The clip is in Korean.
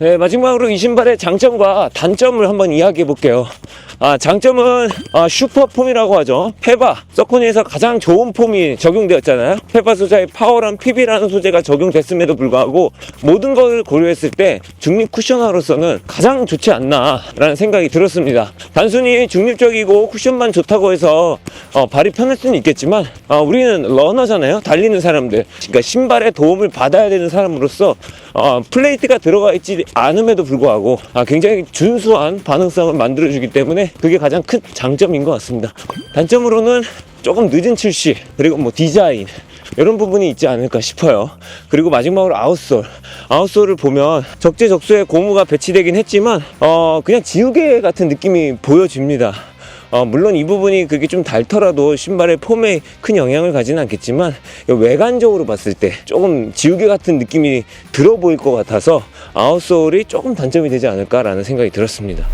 네, 마지막으로 이 신발의 장점과 단점을 한번 이야기해 볼게요. 아, 장점은 아, 슈퍼폼이라고 하죠. 페바, 서코니에서 가장 좋은 폼이 적용되었잖아요. 페바 소자의 파워란 PB라는 소재가 적용됐음에도 불구하고 모든 걸 고려했을 때 중립 쿠셔너로서는 가장 좋지 않나라는 생각이 들었습니다. 단순히 중립적이고 쿠션만 좋다고 해서 어, 발이 편할 수는 있겠지만 어, 우리는 러너잖아요. 달리는 사람들. 그러니까 신발의 도움을 받아야 되는 사람으로서 어, 플레이트가 들어가 있지 않음에도 불구하고 아, 굉장히 준수한 반응성을 만들어주기 그게 가장 큰 장점인 것 같습니다. 단점으로는 조금 늦은 출시 그리고 뭐 디자인 이런 부분이 있지 않을까 싶어요. 그리고 마지막으로 아웃솔. 아웃솔을 보면 적재적소에 고무가 배치되긴 했지만 어 그냥 지우개 같은 느낌이 보여집니다. 어, 물론 이 부분이 그게 좀 닳더라도 신발의 폼에 큰 영향을 가지는 않겠지만 외관적으로 봤을 때 조금 지우개 같은 느낌이 들어 보일 것 같아서 아웃솔이 조금 단점이 되지 않을까라는 생각이 들었습니다.